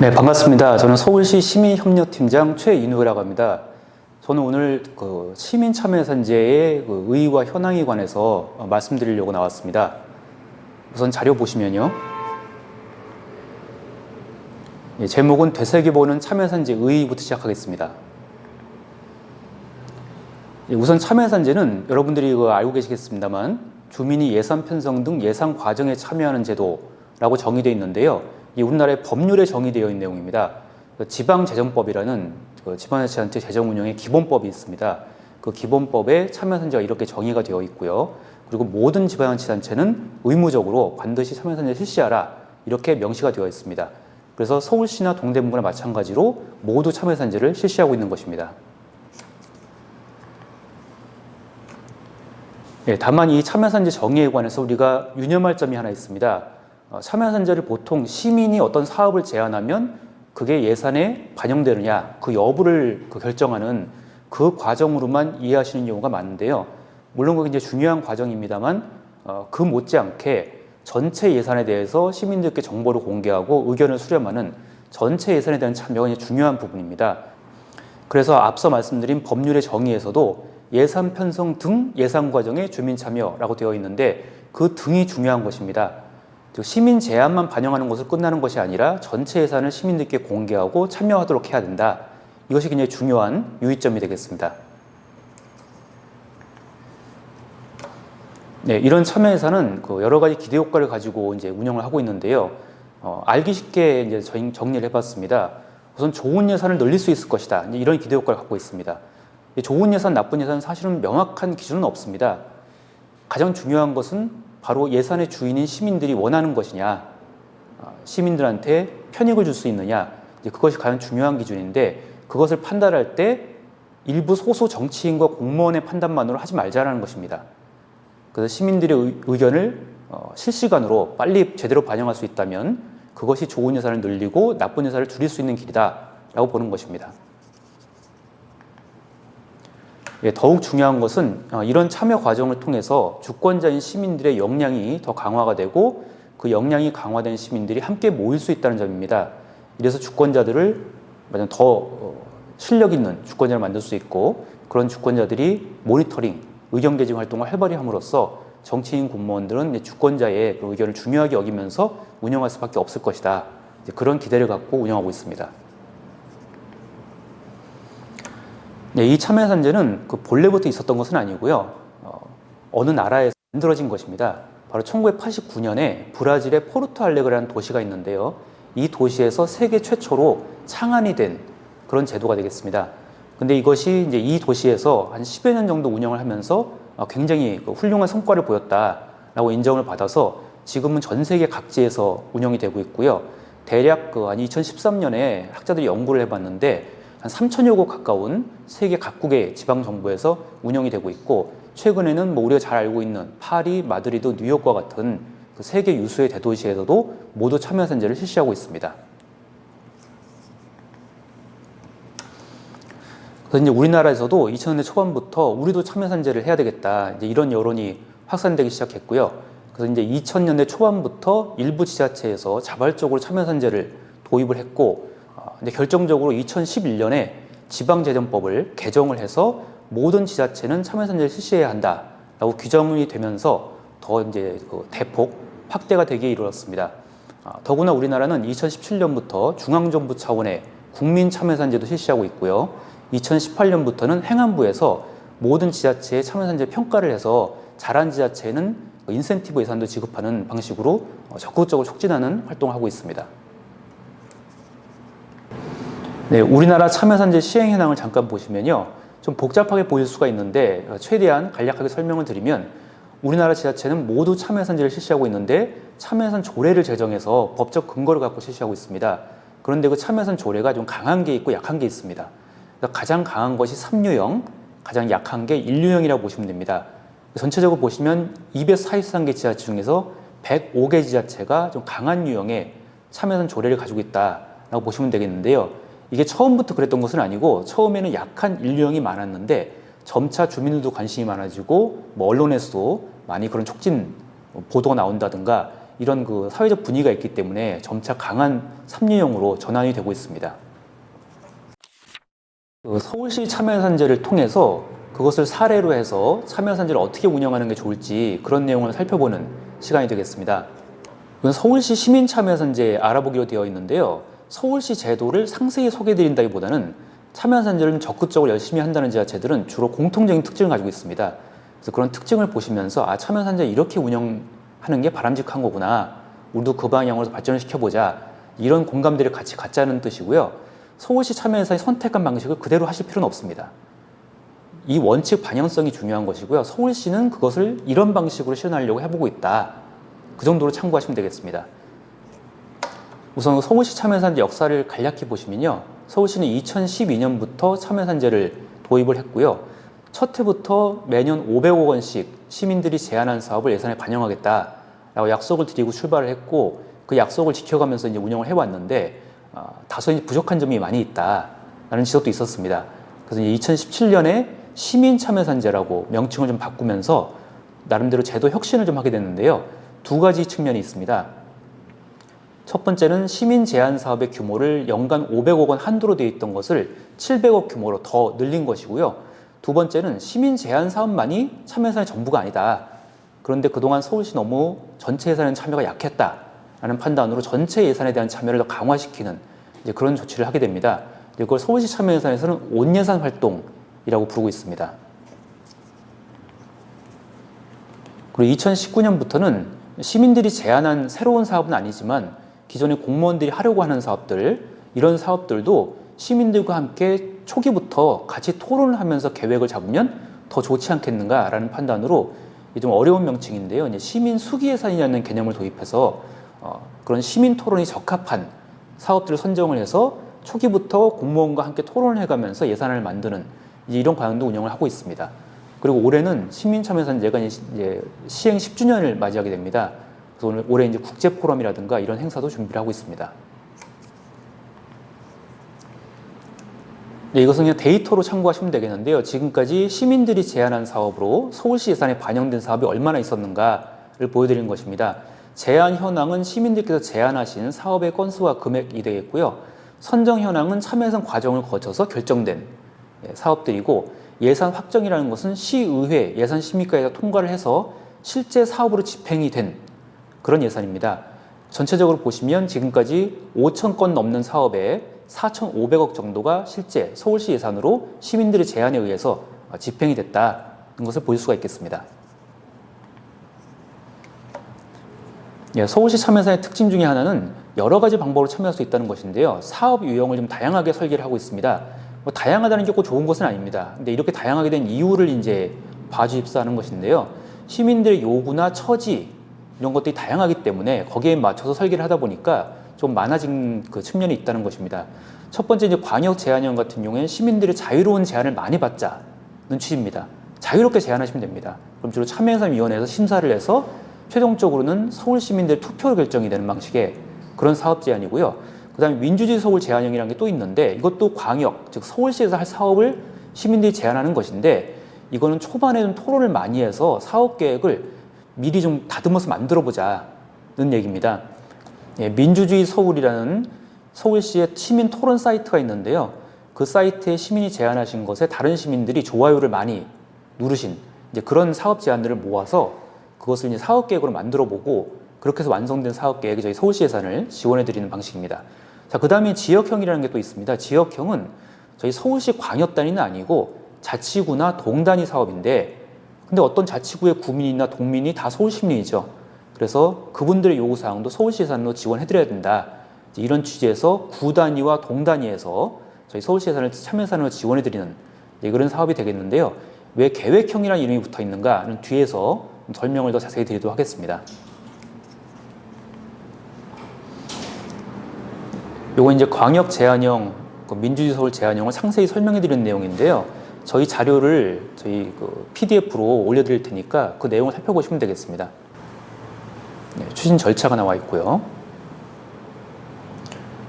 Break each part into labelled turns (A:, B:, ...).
A: 네, 반갑습니다. 저는 서울시 시민협력팀장 최인우라고 합니다. 저는 오늘 그 시민참여산재의 그 의의와 현황에 관해서 어, 말씀드리려고 나왔습니다. 우선 자료 보시면요. 예, 제목은 되새겨보는 참여산재 의의부터 시작하겠습니다. 예, 우선 참여산재는 여러분들이 그 알고 계시겠습니다만 주민이 예산 편성 등 예산 과정에 참여하는 제도라고 정의되어 있는데요. 이 우리나라의 법률에 정의되어 있는 내용입니다. 그 지방재정법이라는 그 지방자치단체 재정 운영의 기본법이 있습니다. 그 기본법에 참여산재가 이렇게 정의가 되어 있고요. 그리고 모든 지방자치단체는 의무적으로 반드시 참여산재 실시하라 이렇게 명시가 되어 있습니다. 그래서 서울시나 동대문구나 마찬가지로 모두 참여산재를 실시하고 있는 것입니다. 예, 다만 이 참여산재 정의에 관해서 우리가 유념할 점이 하나 있습니다. 어, 참여산재를 보통 시민이 어떤 사업을 제안하면 그게 예산에 반영되느냐 그 여부를 그 결정하는 그 과정으로만 이해하시는 경우가 많은데요. 물론 그게 이제 중요한 과정입니다만 어, 그 못지않게 전체 예산에 대해서 시민들께 정보를 공개하고 의견을 수렴하는 전체 예산에 대한 참여가 이제 중요한 부분입니다. 그래서 앞서 말씀드린 법률의 정의에서도 예산 편성 등 예산 과정에 주민 참여라고 되어 있는데 그 등이 중요한 것입니다. 즉 시민 제안만 반영하는 것을 끝나는 것이 아니라 전체 예산을 시민들께 공개하고 참여하도록 해야 된다. 이것이 굉장히 중요한 유의점이 되겠습니다. 네, 이런 참여 예산은 그 여러 가지 기대 효과를 가지고 이제 운영을 하고 있는데요. 어, 알기 쉽게 이제 정리를 해봤습니다. 우선 좋은 예산을 늘릴 수 있을 것이다. 이런 기대 효과를 갖고 있습니다. 좋은 예산, 나쁜 예산은 사실은 명확한 기준은 없습니다. 가장 중요한 것은 바로 예산의 주인인 시민들이 원하는 것이냐, 어, 시민들한테 편익을 줄 수 있느냐, 그것이 가장 중요한 기준인데 그것을 판단할 때 일부 소수 정치인과 공무원의 판단만으로 하지 말자라는 것입니다. 그래서 시민들의 의견을 어, 실시간으로 빨리 제대로 반영할 수 있다면 그것이 좋은 예산을 늘리고 나쁜 예산을 줄일 수 있는 길이다라고 보는 것입니다. 예, 더욱 중요한 것은 어, 이런 참여 과정을 통해서 주권자인 시민들의 역량이 더 강화가 되고 그 역량이 강화된 시민들이 함께 모일 수 있다는 점입니다. 이래서 주권자들을 더 어, 실력 있는 주권자를 만들 수 있고 그런 주권자들이 모니터링, 의견 개정 활동을 활발히 함으로써 정치인 공무원들은 주권자의 그 의견을 중요하게 여기면서 운영할 수밖에 없을 것이다. 그런 기대를 갖고 운영하고 있습니다. 네, 이 참여산재는 그 본래부터 있었던 것은 아니고요. 어, 느 나라에서 만들어진 것입니다. 바로 1989년에 브라질의 포르투 알레그라는 도시가 있는데요. 이 도시에서 세계 최초로 창안이 된 그런 제도가 되겠습니다. 근데 이것이 이제 이 도시에서 한 10여 년 정도 운영을 하면서 어, 굉장히 그 훌륭한 성과를 보였다라고 인정을 받아서 지금은 전 세계 각지에서 운영이 되고 있고요. 대략 그 한 2013년에 학자들이 연구를 해봤는데 한 3천여 곳 가까운 세계 각국의 지방 정부에서 운영이 되고 있고 최근에는 뭐 우리가 잘 알고 있는 파리, 마드리드, 뉴욕과 같은 그 세계 유수의 대도시에서도 모두 참여 산재를 실시하고 있습니다. 그래서 이제 우리나라에서도 2000년대 초반부터 우리도 참여 산재를 해야 되겠다. 이제 이런 여론이 확산되기 시작했고요. 그래서 이제 2000년대 초반부터 일부 지자체에서 자발적으로 참여 산재를 도입을 했고 근데 결정적으로 2011년에 지방재정법을 개정을 해서 모든 지자체는 참여선제를 실시해야 한다라고 규정이 되면서 더 이제 그 대폭 확대가 되기에 이르렀습니다. 아, 더구나 우리나라는 2017년부터 중앙정부 차원의 국민 참여산제도 실시하고 있고요. 2018년부터는 행안부에서 모든 지자체의 참여산제 평가를 해서 잘한 지자체는 인센티브 예산도 지급하는 방식으로 적극적으로 촉진하는 활동을 하고 있습니다. 네, 우리나라 참여산재 시행 현황을 잠깐 보시면요. 좀 복잡하게 보일 수가 있는데 최대한 간략하게 설명을 드리면 우리나라 지자체는 모두 참여산재를 실시하고 있는데 참여산 조례를 제정해서 법적 근거를 갖고 실시하고 있습니다. 그런데 그 참여산 조례가 좀 강한 게 있고 약한 게 있습니다. 가장 강한 것이 3유형, 가장 약한 게 1유형이라고 보시면 됩니다. 전체적으로 보시면 243개 지자체 중에서 105개 지자체가 좀 강한 유형의 참여산 조례를 가지고 있다라고 보시면 되겠는데요. 이게 처음부터 그랬던 것은 아니고 처음에는 약한 인류형이 많았는데 점차 주민들도 관심이 많아지고 뭐 언론에서도 많이 그런 촉진 보도가 나온다든가 이런 그 사회적 분위기가 있기 때문에 점차 강한 삼류형으로 전환이 되고 있습니다. 그 서울시 참여산재를 통해서 그것을 사례로 해서 참여산재를 어떻게 운영하는 게 좋을지 그런 내용을 살펴보는 시간이 되겠습니다. 이건 서울시 시민참여산재 알아보기로 되어 있는데요. 서울시 제도를 상세히 소개해드린다기보다는 참여산재를 적극적으로 열심히 한다는 지자체들은 주로 공통적인 특징을 가지고 있습니다. 그래서 그런 특징을 보시면서 아 참여산재 이렇게 운영하는 게 바람직한 거구나. 우리도 그 방향으로 발전을 시켜보자. 이런 공감대를 같이 갖자는 뜻이고요. 서울시 참여회사의 선택한 방식을 그대로 하실 필요는 없습니다. 이 원칙 방향성이 중요한 것이고요. 서울시는 그것을 이런 방식으로 실현하려고 해보고 있다. 그 정도로 참고하시면 되겠습니다. 우선 서울시 참여산재 역사를 간략히 보시면요. 서울시는 2012년부터 참여산재를 도입을 했고요. 첫 해부터 매년 500억 원씩 시민들이 제안한 사업을 예산에 반영하겠다라고 약속을 드리고 출발을 했고 그 약속을 지켜가면서 이제 운영을 해왔는데 어, 다소 이제 부족한 점이 많이 있다라는 지적도 있었습니다. 그래서 2017년에 시민 참여산재라고 명칭을 좀 바꾸면서 나름대로 제도 혁신을 좀 하게 됐는데요. 두 가지 측면이 있습니다. 첫 번째는 시민 제한 사업의 규모를 연간 500억 원 한도로 되어 있던 것을 700억 규모로 더 늘린 것이고요. 두 번째는 시민 제한 사업만이 참여 예산의 전부가 아니다. 그런데 그동안 서울시 너무 전체 예산의 참여가 약했다라는 판단으로 전체 예산에 대한 참여를 더 강화시키는 그런 조치를 하게 됩니다. 이걸 서울시 참여 예산에서는 온 예산 활동이라고 부르고 있습니다. 그리고 2019년부터는 시민들이 제안한 새로운 사업은 아니지만 기존의 공무원들이 하려고 하는 사업들 이런 사업들도 시민들과 함께 초기부터 같이 토론을 하면서 계획을 잡으면 더 좋지 않겠는가라는 판단으로 이좀 어려운 명칭인데요. 이제 시민 수기 예산이라는 개념을 도입해서 어, 그런 시민 토론이 적합한 사업들을 선정을 해서 초기부터 공무원과 함께 토론을 해가면서 예산을 만드는 이런 방향도 운영을 하고 있습니다. 그리고 올해는 시민참여산제가 이제 시행 10주년을 맞이하게 됩니다. 오늘 올해 이제 국제 포럼이라든가 이런 행사도 준비를 하고 있습니다. 네, 이것은 그냥 데이터로 참고하시면 되겠는데요. 지금까지 시민들이 제안한 사업으로 서울시 예산에 반영된 사업이 얼마나 있었는가를 보여드리는 것입니다. 제안 현황은 시민들께서 제안하신 사업의 건수와 금액이 되겠고요. 선정 현황은 참여예산 과정을 거쳐서 결정된 예, 사업들이고 예산 확정이라는 것은 시의회 예산심의과에서 통과를 해서 실제 사업으로 집행이 된 그런 예산입니다. 전체적으로 보시면 지금까지 5천 건 넘는 사업에 4,500억 정도가 실제 서울시 예산으로 시민들의 제안에 의해서 집행이 됐다는 것을 볼 수가 있겠습니다. 예, 서울시 참여사의 특징 중에 하나는 여러 가지 방법으로 참여할 수 있다는 것인데요. 사업 유형을 좀 다양하게 설계를 하고 있습니다. 뭐 다양하다는 게 꼭 좋은 것은 아닙니다. 근데 이렇게 다양하게 된 이유를 이제 봐주입사하는 것인데요. 시민들의 요구나 처지 이런 것들이 다양하기 때문에 거기에 맞춰서 설계를 하다 보니까 좀 많아진 그 측면이 있다는 것입니다. 첫 번째 이제 광역 제한형 같은 경우에는 시민들의 자유로운 제안을 많이 받자는 취지입니다. 자유롭게 제안하시면 됩니다. 그럼 주로 참여예산위원회에서 심사를 해서 최종적으로는 서울 시민들의 투표로 결정이 되는 방식의 그런 사업 제안이고요. 그다음에 민주주의 서울 제안형이라는 게 또 있는데 이것도 광역 즉 서울시에서 할 사업을 시민들이 제안하는 것인데 이거는 초반에는 토론을 많이 해서 사업 계획을 미리 좀 다듬어서 만들어 보자는 얘기입니다. 예, 민주주의 서울이라는 서울시의 시민 토론 사이트가 있는데요. 그 사이트에 시민이 제안하신 것에 다른 시민들이 좋아요를 많이 누르신 이제 그런 사업 제안들을 모아서 그것을 이제 사업 계획으로 만들어 보고 그렇게 해서 완성된 사업 계획이 저희 서울시 예산을 지원해 드리는 방식입니다. 자, 그다음에 지역형이라는 게 또 있습니다. 지역형은 저희 서울시 광역 단위는 아니고 자치구나 동단위 사업인데 근데 어떤 자치구의 구민이나 동민이 다 서울 시민이죠. 그래서 그분들의 요구 사항도 서울시 예산으로 지원해 드려야 된다. 이런 취지에서 구 단위와 동 단위에서 저희 서울시 예산을 참여 예산으로 지원해 드리는 그런 사업이 되겠는데요. 왜 계획형이라는 이름이 붙어 있는가는 뒤에서 설명을 더 자세히 드리도록 하겠습니다. 요거 이제 광역 제한형, 그 민주주의 서울 제한형을 상세히 설명해 드리는 내용인데요. 저희 자료를 저희 그 PDF로 올려드릴 테니까 그 내용을 살펴보시면 되겠습니다. 네, 추진 절차가 나와 있고요.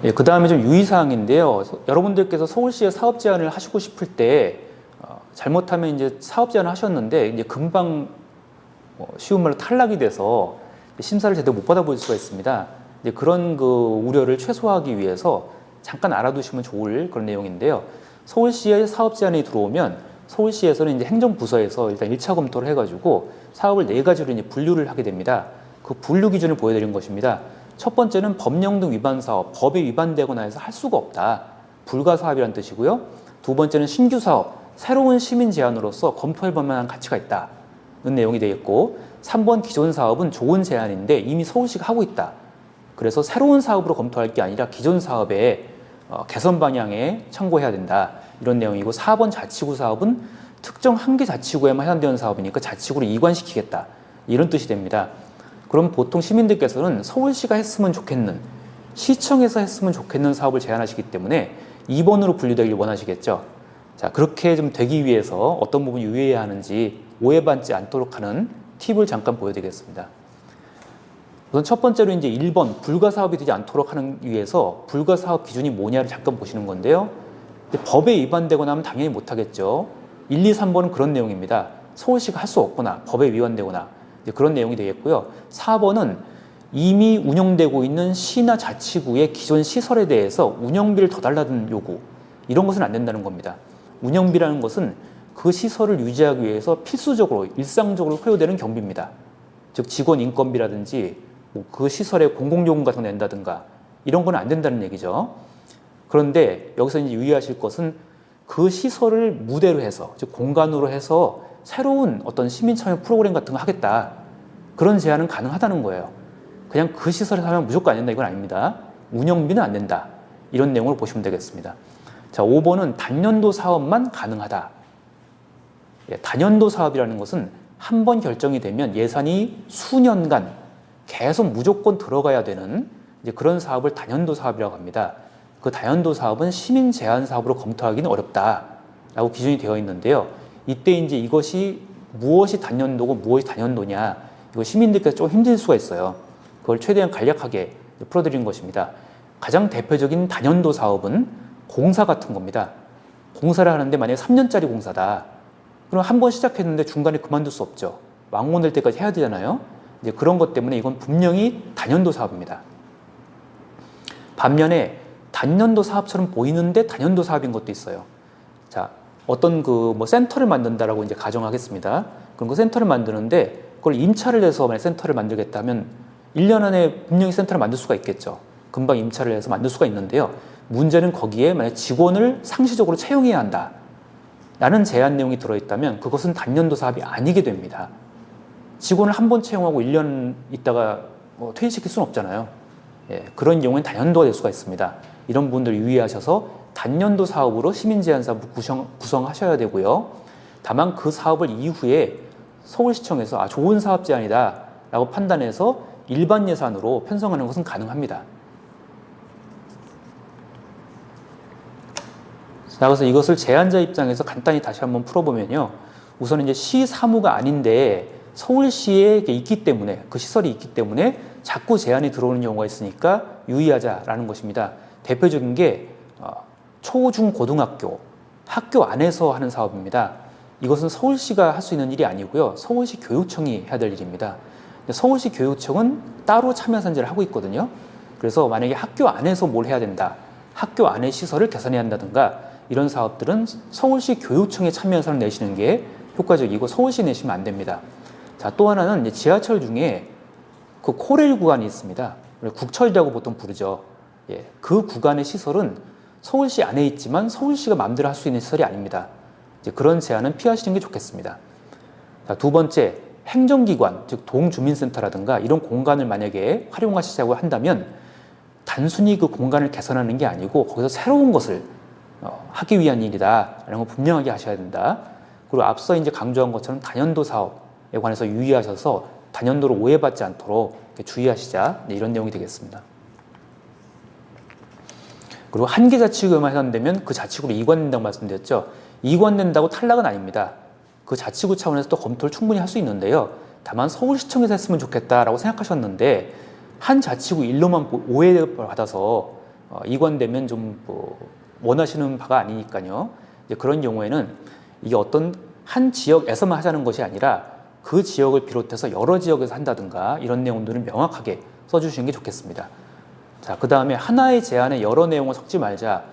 A: 예, 그 다음에 좀 유의사항인데요. 서- 여러분들께서 서울시에 사업 제안을 하시고 싶을 때 어, 잘못하면 이제 사업 제안을 하셨는데 이제 금방 어, 쉬운 말로 탈락이 돼서 심사를 제대로 못 받아볼 수가 있습니다. 이제 그런 그 우려를 최소화하기 위해서 잠깐 알아두시면 좋을 그런 내용인데요. 서울시의 사업 제안이 들어오면 서울시에서는 이제 행정부서에서 일단 1차 검토를 해가지고 사업을 네 가지로 이제 분류를 하게 됩니다. 그 분류 기준을 보여드린 것입니다. 첫 번째는 법령 등 위반 사업, 법에 위반되거나 해서 할 수가 없다. 불가 사업이라는 뜻이고요. 두 번째는 신규 사업, 새로운 시민 제안으로서 검토해볼 만한 가치가 있다 는 내용이 되겠고, 3번 기존 사업은 좋은 제안인데 이미 서울시가 하고 있다. 그래서 새로운 사업으로 검토할 게 아니라 기존 사업의 어, 개선 방향에 참고해야 된다. 이런 내용이고 4번 자치구 사업은 특정 한 개 자치구에만 해당되는 사업이니까 자치구로 이관시키겠다. 이런 뜻이 됩니다. 그럼 보통 시민들께서는 서울시가 했으면 좋겠는 시청에서 했으면 좋겠는 사업을 제안하시기 때문에 2번으로 분류되길 원하시겠죠. 자, 그렇게 좀 되기 위해서 어떤 부분이 유의해야 하는지 오해받지 않도록 하는 팁을 잠깐 보여드리겠습니다. 우선 첫 번째로 이제 1번 불가 사업이 되지 않도록 하는 위해서 불가 사업 기준이 뭐냐를 잠깐 보시는 건데요. 법에 위반되거나 하면 당연히 못 하겠죠. 1, 2, 3번은 그런 내용입니다. 서울시가 할 수 없거나 법에 위반되거나 그런 내용이 되겠고요. 4번은 이미 운영되고 있는 시나 자치구의 기존 시설에 대해서 운영비를 더 달라는 요구 이런 것은 안 된다는 겁니다. 운영비라는 것은 그 시설을 유지하기 위해서 필수적으로 일상적으로 소요되는 경비입니다. 즉 직원 인건비라든지 뭐 그 시설에 공공요금 같은 거 낸다든가 이런 건 안 된다는 얘기죠. 그런데 여기서 이제 유의하실 것은 그 시설을 무대로 해서 즉 공간으로 해서 새로운 어떤 시민 참여 프로그램 같은 거 하겠다 그런 제안은 가능하다는 거예요. 그냥 그 시설에 사면 무조건 안 된다 이건 아닙니다. 운영비는 안 된다 이런 내용으로 보시면 되겠습니다. 자 5번은 단년도 사업만 가능하다. 예, 단년도 사업이라는 것은 한 번 결정이 되면 예산이 수년간 계속 무조건 들어가야 되는 이제 그런 사업을 단연도 사업이라고 합니다. 그 단연도 사업은 시민 제한 사업으로 검토하기는 어렵다라고 기준이 되어 있는데요. 이때 이제 이것이 무엇이 단연도고 무엇이 단연도냐 이거 시민들께서 좀 힘들 수가 있어요. 그걸 최대한 간략하게 풀어드린 것입니다. 가장 대표적인 단연도 사업은 공사 같은 겁니다. 공사를 하는데 만약에 3년짜리 공사다. 그럼 한 번 시작했는데 중간에 그만둘 수 없죠. 완공될 때까지 해야 되잖아요. 이제 그런 것 때문에 이건 분명히 단연도 사업입니다. 반면에 단년도 사업처럼 보이는데 단연도 사업인 것도 있어요. 자, 어떤 그 뭐 센터를 만든다라고 이제 가정하겠습니다. 그럼 그 센터를 만드는데 그걸 임차를 해서 만약 센터를 만들겠다면 1년 안에 분명히 센터를 만들 수가 있겠죠. 금방 임차를 해서 만들 수가 있는데요. 문제는 거기에 만약 직원을 상시적으로 채용해야 한다. 라는 제한 내용이 들어있다면 그것은 단년도 사업이 아니게 됩니다. 직원을 한 번 채용하고 1년 있다가 뭐 퇴직시킬 수는 없잖아요. 예, 그런 경우엔 단연도가 될 수가 있습니다. 이런 분들 유의하셔서 단년도 사업으로 시민제한 사업을 구성, 구성하셔야 되고요. 다만 그 사업을 이후에 서울시청에서 아, 좋은 사업 제안이다 라고 판단해서 일반 예산으로 편성하는 것은 가능합니다. 자, 그래서 이것을 제안자 입장에서 간단히 다시 한번 풀어보면요. 우선 이제 시 사무가 아닌데 서울시에 있기 때문에 그 시설이 있기 때문에 자꾸 제한이 들어오는 경우가 있으니까 유의하자라는 것입니다. 대표적인 게 어, 초, 중, 고등학교 학교 안에서 하는 사업입니다. 이것은 서울시가 할 수 있는 일이 아니고요. 서울시 교육청이 해야 될 일입니다. 서울시 교육청은 따로 참여 산지를 하고 있거든요. 그래서 만약에 학교 안에서 뭘 해야 된다. 학교 안에 시설을 개선해야 한다든가 이런 사업들은 서울시 교육청에 참여 예산을 내시는 게 효과적이고 서울시 내시면 안 됩니다. 자, 또 하나는 이제 지하철 중에 그 코레일 구간이 있습니다. 국철이라고 보통 부르죠. 예, 그 구간의 시설은 서울시 안에 있지만 서울시가 마음대로 할 수 있는 시설이 아닙니다. 이제 그런 제한은 피하시는 게 좋겠습니다. 자, 두 번째, 행정기관, 즉 동주민센터라든가 이런 공간을 만약에 활용하시자고 한다면 단순히 그 공간을 개선하는 게 아니고 거기서 새로운 것을 어, 하기 위한 일이다라는 걸 분명하게 하셔야 된다. 그리고 앞서 이제 강조한 것처럼 단연도 사업, 에 관해서 유의하셔서 단연도로 오해받지 않도록 주의하시자 네, 이런 내용이 되겠습니다. 그리고 한개 자치구에만 해당되면 그 자치구로 이관된다고 말씀드렸죠. 이관된다고 탈락은 아닙니다. 그 자치구 차원에서 또 검토를 충분히 할 수 있는데요. 다만 서울시청에서 했으면 좋겠다라고 생각하셨는데 한 자치구 일로만 오해를 받아서 어, 이관되면 좀 뭐 원하시는 바가 아니니까요. 그런 경우에는 이게 어떤 한 지역에서만 하자는 것이 아니라 그 지역을 비롯해서 여러 지역에서 한다든가 이런 내용들은 명확하게 써주시는 게 좋겠습니다. 자, 그 다음에 하나의 제안에 여러 내용을 섞지 말자.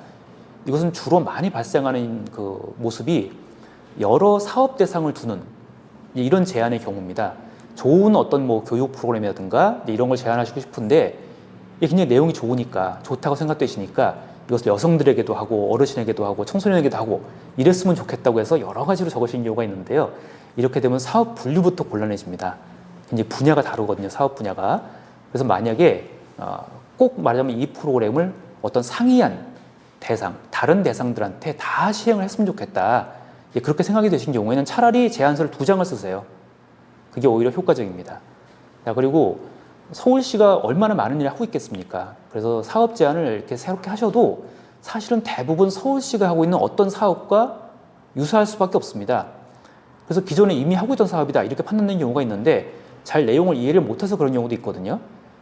A: 이것은 주로 많이 발생하는 그 모습이 여러 사업 대상을 두는 이런 제안의 경우입니다. 좋은 어떤 뭐 교육 프로그램이라든가 이런 걸 제안하시고 싶은데 이게 굉장히 내용이 좋으니까 좋다고 생각되시니까 이것을 여성들에게도 하고 어르신에게도 하고 청소년에게도 하고 이랬으면 좋겠다고 해서 여러 가지로 적으신 경우가 있는데요. 이렇게 되면 사업 분류부터 곤란해집니다. 이제 분야가 다르거든요. 사업 분야가. 그래서 만약에 어, 꼭 말하자면 이 프로그램을 어떤 상이한 대상, 다른 대상들한테 다 시행을 했으면 좋겠다. 예, 그렇게 생각이 되신 경우에는 차라리 제안서를 두 장을 쓰세요. 그게 오히려 효과적입니다. 자, 그리고 서울시가 얼마나 많은 일을 하고 있겠습니까? 그래서 사업 제안을 이렇게 새롭게 하셔도 사실은 대부분 서울시가 하고 있는 어떤 사업과 유사할 수밖에 없습니다. 그래서 기존에 이미 하고 있던 사업이다 이렇게 판단되는 경우가 있는데 잘 내용을 이해를 못해서 그런 경우도 있거든요.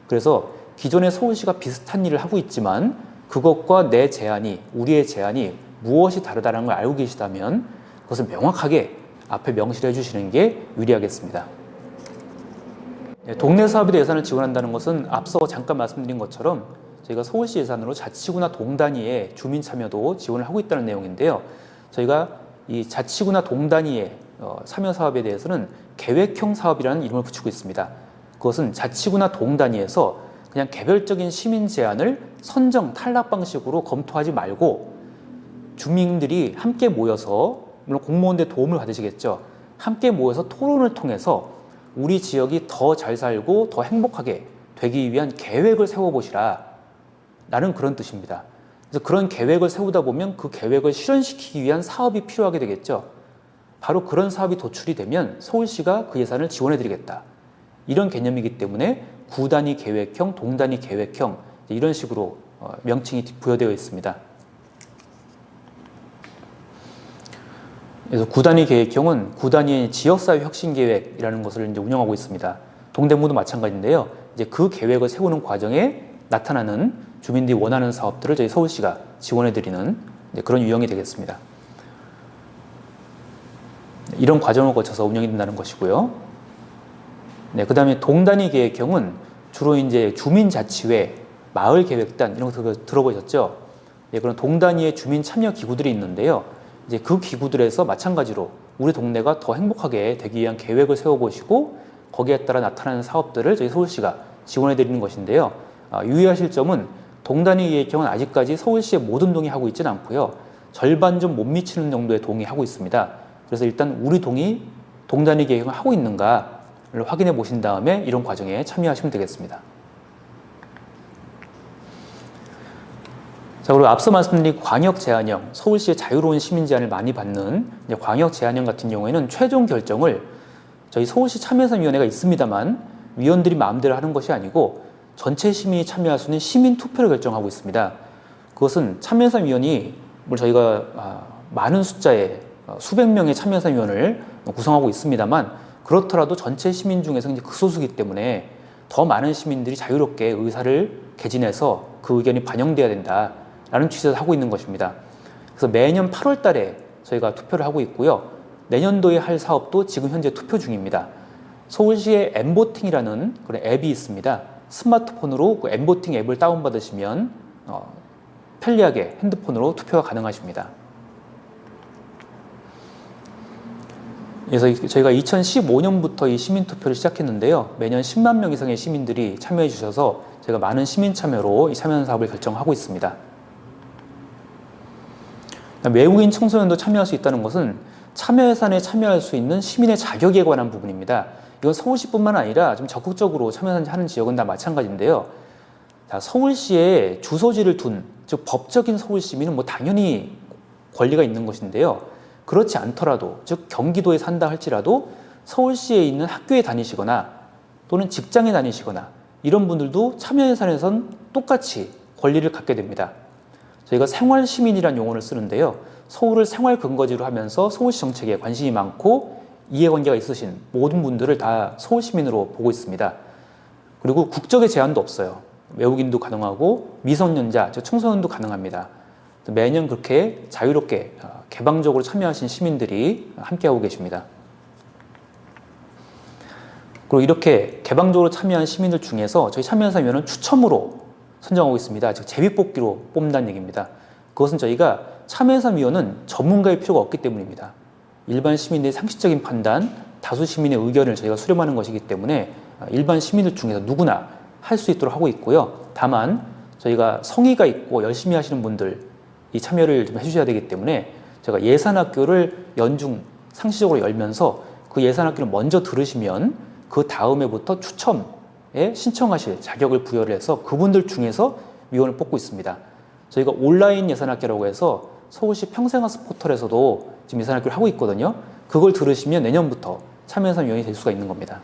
A: 그래서 기존의 서울시가 비슷한 일을 하고 있지만 그것과 내 제안이 우리의 제안이 무엇이 다르다는 걸 알고 계시다면 그것을 명확하게 앞에 명시를 해주시는 게 유리하겠습니다. 네, 동네 사업에 예산을 지원한다는 것은 앞서 잠깐 말씀드린 것처럼 저희가 서울시 예산으로 자치구나 동단위의 주민 참여도 지원을 하고 있다는 내용인데요. 저희가 이 자치구나 동단위의 어, 참여 사업에 대해서는 계획형 사업이라는 이름을 붙이고 있습니다. 그것은 자치구나 동 단위에서 그냥 개별적인 시민 제안을 선정 탈락 방식으로 검토하지 말고 주민들이 함께 모여서 물론 공무원들 도움을 받으시겠죠. 함께 모여서 토론을 통해서 우리 지역이 더 잘 살고 더 행복하게 되기 위한 계획을 세워보시라. 라는 그런 뜻입니다. 그래서 그런 계획을 세우다 보면 그 계획을 실현시키기 위한 사업이 필요하게 되겠죠. 바로 그런 사업이 도출이 되면 서울시가 그 예산을 지원해 드리겠다. 이런 개념이기 때문에 구단위 계획형, 동단위 계획형 이런 식으로 어, 명칭이 부여되어 있습니다. 그래서 구단위 계획형은 구단위 지역사회 혁신 계획이라는 것을 이제 운영하고 있습니다. 동대문도 마찬가지인데요. 이제 그 계획을 세우는 과정에 나타나는 주민들이 원하는 사업들을 저희 서울시가 지원해드리는 그런 유형이 되겠습니다. 이런 과정을 거쳐서 운영이 된다는 것이고요. 네, 그 다음에 동단위 계획형은 주로 이제 주민자치회, 마을계획단 이런 거 들어보셨죠? 네, 그런 동단위의 주민 참여 기구들이 있는데요. 이제 그 기구들에서 마찬가지로 우리 동네가 더 행복하게 되기 위한 계획을 세워보시고 거기에 따라 나타나는 사업들을 저희 서울시가 지원해 드리는 것인데요. 아, 유의하실 점은 동단위 계획형은 아직까지 서울시의 모든 동이 하고 있지는 않고요. 절반 좀 못 미치는 정도의 동이 하고 있습니다. 그래서 일단 우리 동이 동단위 계획을 하고 있는가를 확인해 보신 다음에 이런 과정에 참여하시면 되겠습니다. 자, 그리고 앞서 말씀드린 광역 제한형, 서울시의 자유로운 시민 제한을 많이 받는 광역 제한형 같은 경우에는 최종 결정을 저희 서울시 참여사위원회가 있습니다만 위원들이 마음대로 하는 것이 아니고 전체 시민이 참여할 수 있는 시민 투표를 결정하고 있습니다. 그것은 참여사위원이 물론 저희가 아, 많은 숫자의 어, 수백 명의 참여사위원을 구성하고 있습니다만 그렇더라도 전체 시민 중에서 이제 극소수기 때문에 더 많은 시민들이 자유롭게 의사를 개진해서 그 의견이 반영돼야 된다. 라는 취지에서 하고 있는 것입니다. 그래서 매년 8월 달에 저희가 투표를 하고 있고요. 내년도에 할 사업도 지금 현재 투표 중입니다. 서울시에 엠보팅이라는 그런 앱이 있습니다. 스마트폰으로 그 엠보팅 앱을 다운받으시면 어, 편리하게 핸드폰으로 투표가 가능하십니다. 그래서 저희가 2015년부터 이 시민 투표를 시작했는데요. 매년 10만 명 이상의 시민들이 참여해 주셔서 제가 많은 시민 참여로 이 참여 사업을 결정하고 있습니다. 외국인 청소년도 참여할 수 있다는 것은 참여 예산에 참여할 수 있는 시민의 자격에 관한 부분입니다. 이건 서울시뿐만 아니라 좀 적극적으로 참여하는 지역은 다 마찬가지인데요. 자, 서울시에 주소지를 둔, 즉 법적인 서울 시민은 뭐 당연히 권리가 있는 것인데요. 그렇지 않더라도, 즉 경기도에 산다 할지라도 서울시에 있는 학교에 다니시거나 또는 직장에 다니시거나 이런 분들도 참여 예산에선 똑같이 권리를 갖게 됩니다. 저희가 생활 시민이라는 용어를 쓰는데요. 서울을 생활 근거지로 하면서 서울시 정책에 관심이 많고 이해관계가 있으신 모든 분들을 다 서울 시민으로 보고 있습니다. 그리고 국적의 제한도 없어요. 외국인도 가능하고 미성년자, 즉 청소년도 가능합니다. 매년 그렇게 자유롭게 어, 개방적으로 참여하신 시민들이 함께하고 계십니다. 그리고 이렇게 개방적으로 참여한 시민들 중에서 저희 참여연사위원은 추첨으로 선정하고 있습니다. 즉 제비뽑기로 뽑는다는 얘기입니다. 그것은 저희가 참여연사위원은 전문가의 필요가 없기 때문입니다. 일반 시민의 상식적인 판단, 다수 시민의 의견을 저희가 수렴하는 것이기 때문에 일반 시민들 중에서 누구나 할 수 있도록 하고 있고요. 다만 저희가 성의가 있고 열심히 하시는 분들 이 참여를 좀 해주셔야 되기 때문에 제가 예산학교를 연중 상시적으로 열면서 그 예산학교를 먼저 들으시면 그 다음에부터 추첨에 신청하실 자격을 부여를 해서 그분들 중에서 위원을 뽑고 있습니다. 저희가 온라인 예산학교라고 해서 서울시 평생학습 포털에서도 지금 예산학교를 하고 있거든요. 그걸 들으시면 내년부터 참여예산 위원이 될 수가 있는 겁니다.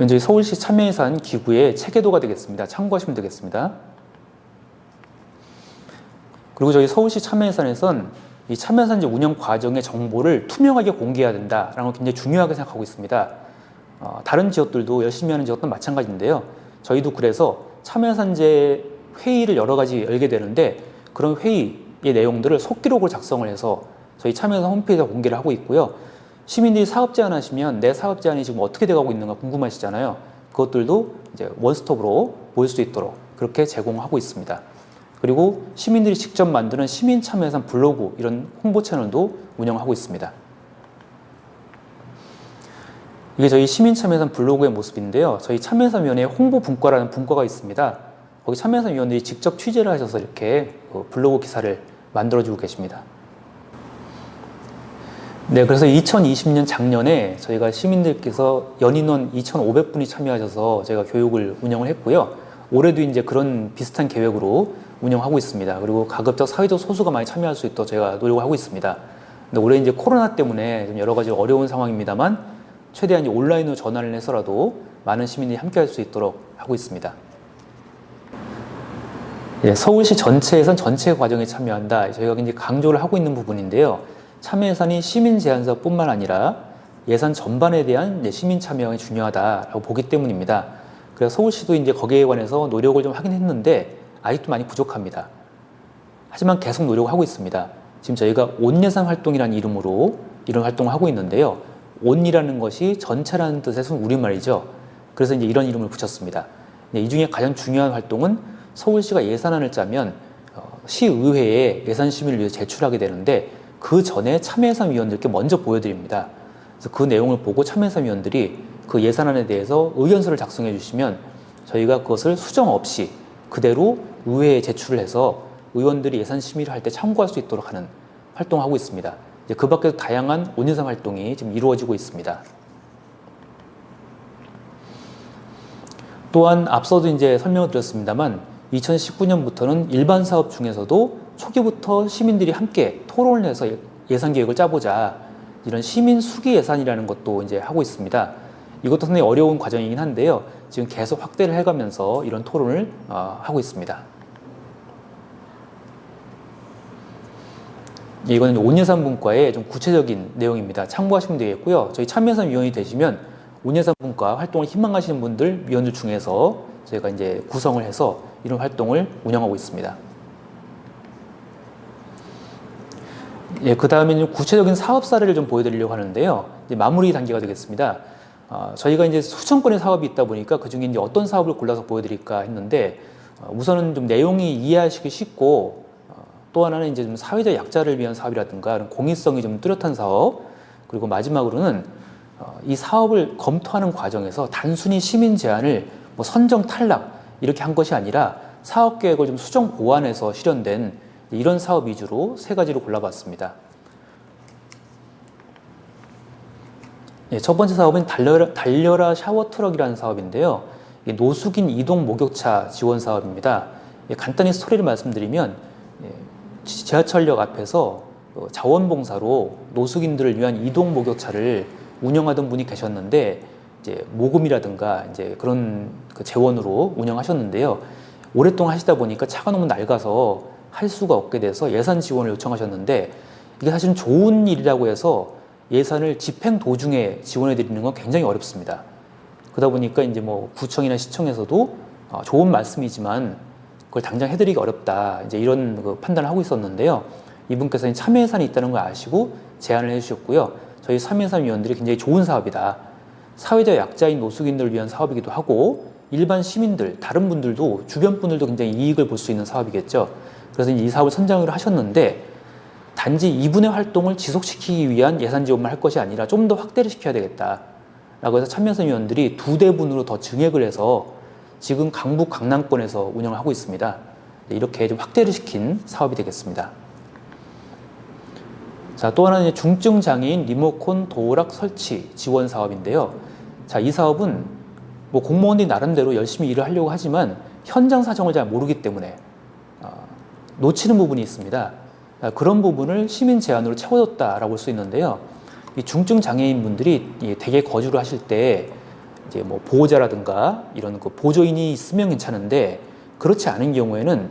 A: 이제 서울시 참여예산 기구의 체계도가 되겠습니다. 참고하시면 되겠습니다. 그리고 저희 서울시 참여예산에선 이 참여예산제 운영 과정의 정보를 투명하게 공개해야 된다라는 걸 굉장히 중요하게 생각하고 있습니다. 어, 다른 지역들도 열심히 하는 지역도 마찬가지인데요. 저희도 그래서 참여예산제 회의를 여러 가지 열게 되는데 그런 회의의 내용들을 속기록으로 작성을 해서 저희 참여예산 홈페이지에 공개를 하고 있고요. 시민들이 사업 제안하시면 내 사업 제안이 지금 어떻게 돼가고 있는가 궁금하시잖아요. 그것들도 이제 원스톱으로 볼 수 있도록 그렇게 제공하고 있습니다. 그리고 시민들이 직접 만드는 시민 참여 예산 블로그 이런 홍보 채널도 운영하고 있습니다. 이게 저희 시민 참여 예산 블로그의 모습인데요. 저희 참여 예산 위원회 홍보 분과라는 분과가 있습니다. 거기 참여 예산 위원들이 직접 취재를 하셔서 이렇게 그 블로그 기사를 만들어주고 계십니다. 네, 그래서 2020년 작년에 저희가 시민들께서 연인원 2,500분이 참여하셔서 제가 교육을 운영을 했고요. 올해도 이제 그런 비슷한 계획으로 운영하고 있습니다. 그리고 가급적 사회적 소수가 많이 참여할 수 있도록 제가 노력을 하고 있습니다. 근데 올해 이제 코로나 때문에 좀 여러 가지 어려운 상황입니다만 최대한 온라인으로 전환을 해서라도 많은 시민이 함께 할 수 있도록 하고 있습니다. 예, 서울시 전체에선 전체 과정에 참여한다. 저희가 이제 강조를 하고 있는 부분인데요. 참여 예산이 시민 제한서뿐만 아니라 예산 전반에 대한 시민 참여가 중요하다라고 보기 때문입니다. 그래서 서울시도 이제 거기에 관해서 노력을 좀 하긴 했는데 아직도 많이 부족합니다. 하지만 계속 노력하고 있습니다. 지금 저희가 온예산 활동이라는 이름으로 이런 활동을 하고 있는데요. 온이라는 것이 전체라는 뜻에서 우리말이죠. 그래서 이제 이런 이름을 붙였습니다. 이 중에 가장 중요한 활동은 서울시가 예산안을 짜면 어, 시의회에 예산 심의를 위해 제출하게 되는데 그 전에 참여예산 위원들께 먼저 보여드립니다. 그래서 그 내용을 보고 참여예산 위원들이 그 예산안에 대해서 의견서를 작성해 주시면 저희가 그것을 수정 없이 그대로 의회에 제출을 해서 의원들이 예산 심의를 할 때 참고할 수 있도록 하는 활동을 하고 있습니다. 이제 그 밖에도 다양한 온예산 활동이 지금 이루어지고 있습니다. 또한 앞서도 이제 설명을 드렸습니다만 2019년부터는 일반 사업 중에서도 초기부터 시민들이 함께 토론을 해서 예산 계획을 짜보자 이런 시민 수기 예산이라는 것도 이제 하고 있습니다. 이것도 상당히 어려운 과정이긴 한데요. 지금 계속 확대를 해가면서 이런 토론을 어, 하고 있습니다. 이거는 온예산 분과의 좀 구체적인 내용입니다. 참고하시면 되겠고요. 저희 참여예산 위원이 되시면 온예산 분과 활동을 희망하시는 분들 위원들 중에서 저희가 이제 구성을 해서 이런 활동을 운영하고 있습니다. 예, 그 다음에 구체적인 사업 사례를 좀 보여드리려고 하는데요. 마무리 단계가 되겠습니다. 어, 저희가 이제 수천 건의 사업이 있다 보니까 그 중에 이제 어떤 사업을 골라서 보여드릴까 했는데 어, 우선은 좀 내용이 이해하시기 쉽고 어, 또 하나는 이제 좀 사회적 약자를 위한 사업이라든가 공익성이 좀 뚜렷한 사업 그리고 마지막으로는 어, 이 사업을 검토하는 과정에서 단순히 시민 제안을 뭐 선정 탈락 이렇게 한 것이 아니라 사업 계획을 좀 수정 보완해서 실현된 이런 사업 위주로 세 가지로 골라봤습니다. 예, 첫 번째 사업은 달려라, 달려라 샤워 트럭이라는 사업인데요. 노숙인 이동 목욕차 지원 사업입니다. 예, 간단히 스토리를 말씀드리면 예, 지하철역 앞에서 어, 자원봉사로 노숙인들을 위한 이동 목욕차를 운영하던 분이 계셨는데 이제 모금이라든가 이제 그런 그 재원으로 운영하셨는데요. 오랫동안 하시다 보니까 차가 너무 낡아서 할 수가 없게 돼서 예산 지원을 요청하셨는데 이게 사실은 좋은 일이라고 해서 예산을 집행 도중에 지원해 드리는 건 굉장히 어렵습니다. 그러다 보니까 이제 뭐 구청이나 시청에서도 어, 좋은 말씀이지만 그걸 당장 해드리기 어렵다. 이제 이런 그 판단을 하고 있었는데요. 이분께서는 참여 예산이 있다는 걸 아시고 제안을 해주셨고요. 저희 3.13 위원들이 굉장히 좋은 사업이다. 사회적 약자인 노숙인들을 위한 사업이기도 하고 일반 시민들, 다른 분들도 주변 분들도 굉장히 이익을 볼 수 있는 사업이겠죠. 그래서 이 사업을 선정을 하셨는데 단지 이분의 활동을 지속시키기 위한 예산 지원만 할 것이 아니라 좀 더 확대를 시켜야 되겠다. 라고 해서 참여선 위원들이 두 대분으로 더 증액을 해서 지금 강북 강남권에서 운영을 하고 있습니다. 네, 이렇게 좀 확대를 시킨 사업이 되겠습니다. 자, 또 하나는 중증 장애인 리모컨 도어락 설치 지원 사업인데요. 자, 이 사업은 뭐 공무원들이 나름대로 열심히 일을 하려고 하지만 현장 사정을 잘 모르기 때문에 어, 놓치는 부분이 있습니다. 아, 그런 부분을 시민 제안으로 채워줬다라고 볼 수 있는데요. 이 중증 장애인 분들이 이 댁에 거주를 하실 때 이제 뭐 보호자라든가 이런 그 보조인이 있으면 괜찮은데 그렇지 않은 경우에는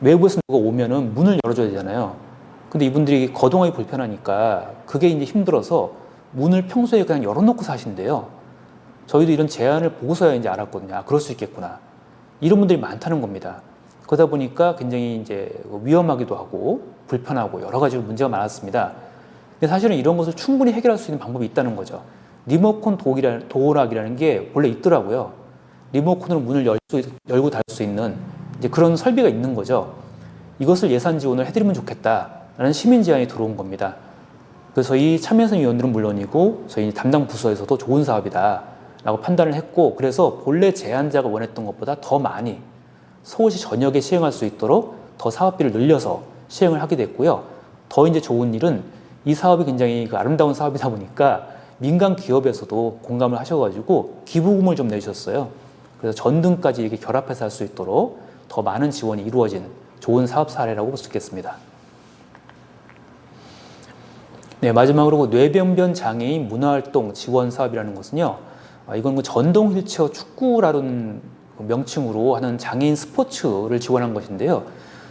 A: 외부에서 누가 오면은 문을 열어줘야 되잖아요. 근데 이분들이 거동하기 불편하니까 그게 이제 힘들어서 문을 평소에 그냥 열어놓고 사신대요. 저희도 이런 제안을 보고서야 이제 알았거든요. 아, 그럴 수 있겠구나. 이런 분들이 많다는 겁니다. 그러다 보니까 굉장히 이제 위험하기도 하고 불편하고 여러 가지 문제가 많았습니다. 근데 사실은 이런 것을 충분히 해결할 수 있는 방법이 있다는 거죠. 리모컨 도어락이라는, 도어락이라는 게 원래 있더라고요. 리모컨으로 문을 열 수, 열고 닫을 수 있는 이제 그런 설비가 있는 거죠. 이것을 예산 지원을 해드리면 좋겠다라는 시민 제안이 들어온 겁니다. 그래서 이 참여선 위원들은 물론이고 저희 담당 부서에서도 좋은 사업이다라고 판단을 했고 그래서 본래 제안자가 원했던 것보다 더 많이 서울시 전역에 시행할 수 있도록 더 사업비를 늘려서 시행을 하게 됐고요. 더 이제 좋은 일은 이 사업이 굉장히 그 아름다운 사업이다 보니까 민간 기업에서도 공감을 하셔가지고 기부금을 좀 내주셨어요. 그래서 전등까지 이렇게 결합해서 할 수 있도록 더 많은 지원이 이루어진 좋은 사업 사례라고 볼 수 있겠습니다. 네, 마지막으로 그 뇌병변 장애인 문화활동 지원 사업이라는 것은요, 아, 이건 뭐 전동 휠체어 축구라는 명칭으로 하는 장애인 스포츠를 지원한 것인데요.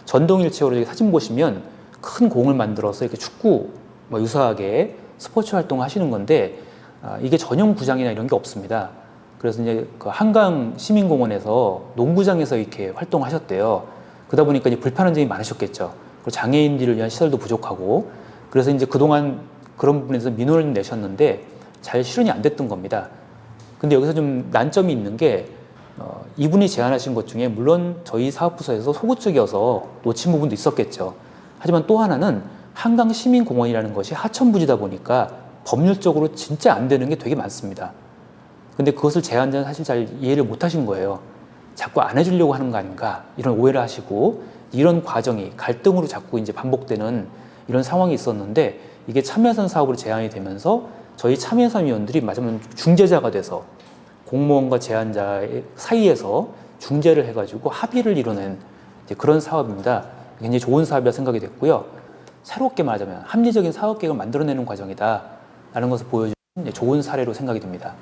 A: 전동 휠체어로 여기 사진 보시면 큰 공을 만들어서 이렇게 축구 뭐 유사하게 스포츠 활동을 하시는 건데 아, 이게 전용 구장이나 이런 게 없습니다. 그래서 이제 그 한강 시민공원에서 농구장에서 이렇게 활동하셨대요. 그러다 보니까 이제 불편한 점이 많으셨겠죠. 그리고 장애인들을 위한 시설도 부족하고 그래서 이제 그동안 그런 부분에서 민원을 내셨는데 잘 실현이 안 됐던 겁니다. 근데 여기서 좀 난점이 있는 게 어, 이분이 제안하신 것 중에 물론 저희 사업부서에서 소극적이어서 놓친 부분도 있었겠죠. 하지만 또 하나는 한강 시민공원이라는 것이 하천부지다 보니까 법률적으로 진짜 안 되는 게 되게 많습니다. 근데 그것을 제안자는 사실 잘 이해를 못 하신 거예요. 자꾸 안 해주려고 하는 거 아닌가 이런 오해를 하시고 이런 과정이 갈등으로 자꾸 이제 반복되는 이런 상황이 있었는데 이게 참여선 사업으로 제안이 되면서 저희 참여선 위원들이 마지막 중재자가 돼서 공무원과 제안자 사이에서 중재를 해가지고 합의를 이제 그런 사업입니다. 굉장히 좋은 사업이라 생각이 됐고요. 새롭게 말하자면 합리적인 사업 계획을 만들어내는 과정이다. 라는 것을 보여주는 좋은 사례로 생각이 듭니다.